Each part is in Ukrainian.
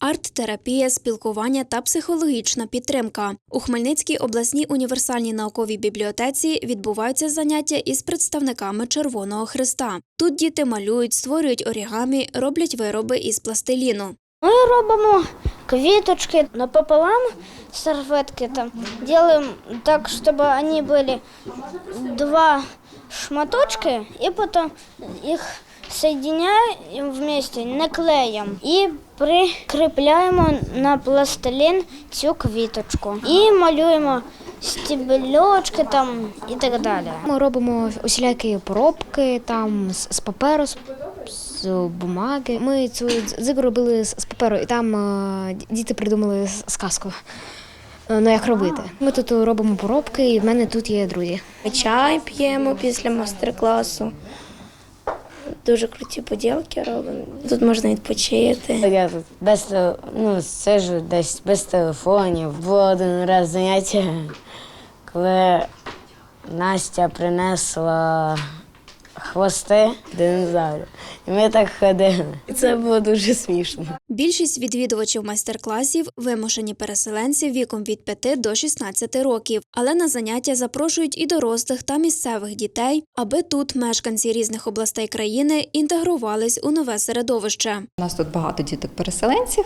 арт-терапія, спілкування та психологічна підтримка. У Хмельницькій обласній універсальній науковій бібліотеці відбуваються заняття із представниками Червоного Христа. Тут діти малюють, створюють орігамі, роблять вироби із пластиліну. Ми робимо квіточки напополам, серветки там. Делаем так, щоб вони були два шматочки, і потім їх соединяем вместе, наклеїмо і прикріпляємо на пластилін цю квіточку. І малюємо стебельочки там і так далі. Ми робимо усілякі поробки там з, паперу, з, з бумаги. Ми цю дзигу робили з, паперу, і там е, діти придумали сказку. е, Ну, як робити. Ми тут робимо поробки, і в мене тут є друзі. Чай п'ємо після майстер-класу. Дуже круті поділки робимо. Тут можна відпочити. Я тут без ну, сижу десь без телефонів. Було один раз заняття, коли Настя принесла хвости динозаврів. І ми так ходили. І це було дуже смішно. Більшість відвідувачів майстер-класів вимушені переселенці віком від 5 до 16 років, але на заняття запрошують і дорослих та місцевих дітей, аби тут мешканці різних областей країни інтегрувались у нове середовище. У нас тут багато діток-переселенців,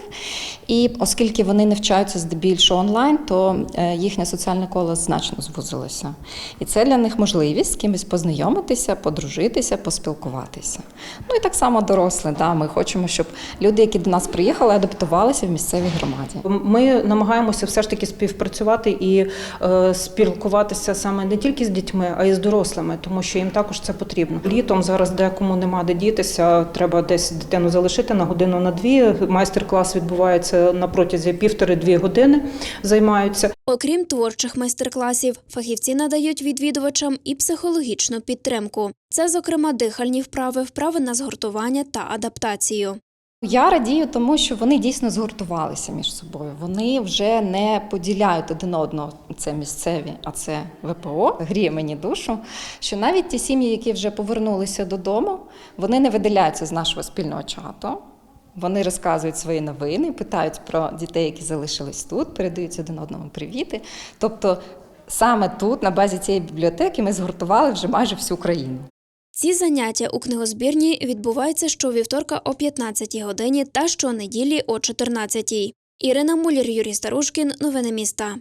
і оскільки вони навчаються здебільшого онлайн, то е, їхнє соціальне коло значно звузилося. І це для них можливість з кимось познайомитися, подружитися, поспілкуватися. Ну і так само дорослі. Да, ми хочемо, щоб люди, які до нас приїхали, адаптувалися в місцевій громаді. Ми намагаємося все ж таки співпрацювати і е, спілкуватися саме не тільки з дітьми, а й з дорослими, тому що їм також це потрібно. Літом зараз декому нема де дітися, треба десь дитину залишити на годину на дві. Майстер-клас відбувається на протязі півтори-дві години. Займаються. Окрім творчих майстер-класів, фахівці надають відвідувачам і психологічну підтримку. Це, зокрема, дихальні вправи, вправи на згуртування та адаптацію. Я радію тому, що вони дійсно згуртувалися між собою. Вони вже не поділяють один одного. Це місцеві, а це ВПО. Гріє мені душу. Що навіть ті сім'ї, які вже повернулися додому, вони не виділяються з нашого спільного чату. Вони розказують свої новини, питають про дітей, які залишились тут, передають один одному привіти. Тобто, саме тут, на базі цієї бібліотеки, ми згуртували вже майже всю країну. Ці заняття у книгозбірні відбуваються щовівторка о 15-й годині та щонеділі о 14-й. Ірина Муляр, Юрій Старушкін. Новини міста.